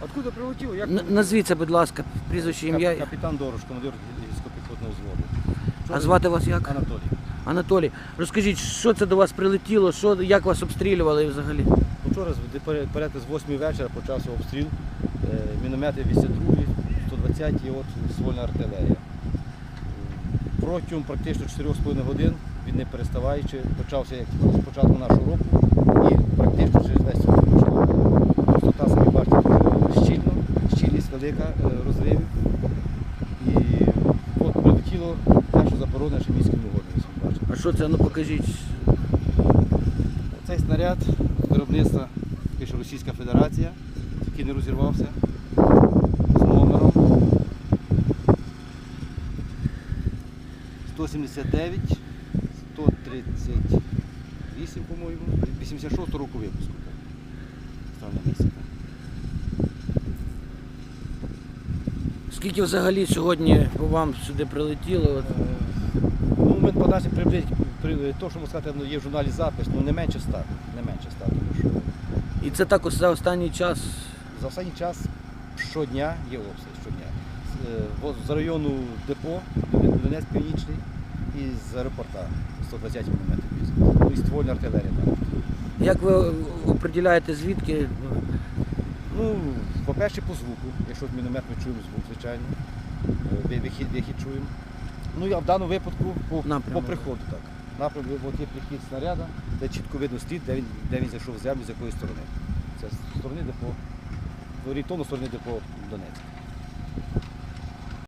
Откуда прилетіло? Як Н- Назвіться, будь ласка, прізвище Кап- ім'я. Капітан Дорош, командир гірського піхотного взводу. А звати вас як? Анатолій. Анатолій. Розкажіть, що це до вас прилетіло, що, як вас обстрілювали взагалі? Вчора з- де пере- порядка з 8 вечора почався обстріл. Е, Міномети 82, 120 і от ствольна артилерія. Протягом практично 4,5 годин він не переставаючи, почався як з початку нашого року і велика е, розривів. І от прилетіло те, що заборонено Шеміським угодом, ви. А що це? Ну покажіть. Цей снаряд виробництва пише Російська Федерація, який не розірвався з номером 179, 138, по-моєму, 86 року випуску. Стане місяця. Скільки взагалі сьогодні по вам сюди прилетіло? Ну, ми по нашій приблизі, при, то, що можна сказати, ну, є в журналі запис, ну не менше 100, не менше 100, тому що І це також за останній час. За останній час щодня є обстріл щодня. З, е, во- району депо, Донець Північний і з аеропорта 120 мм. Ну і ствольна артилерія там. Як ви оприділяєте звідки? Ну, по-перше, по звуку. Якщо міномет ми чуємо звук, звичайно. Е, Вихід, вихід чуємо. Ну і в даному випадку по, по приходу так. Напрям от є прихід снаряда, де чітко видно слід, де він, де він зайшов в землю, з якої сторони. Це з сторони депо, рітону з сторони депо Донецька.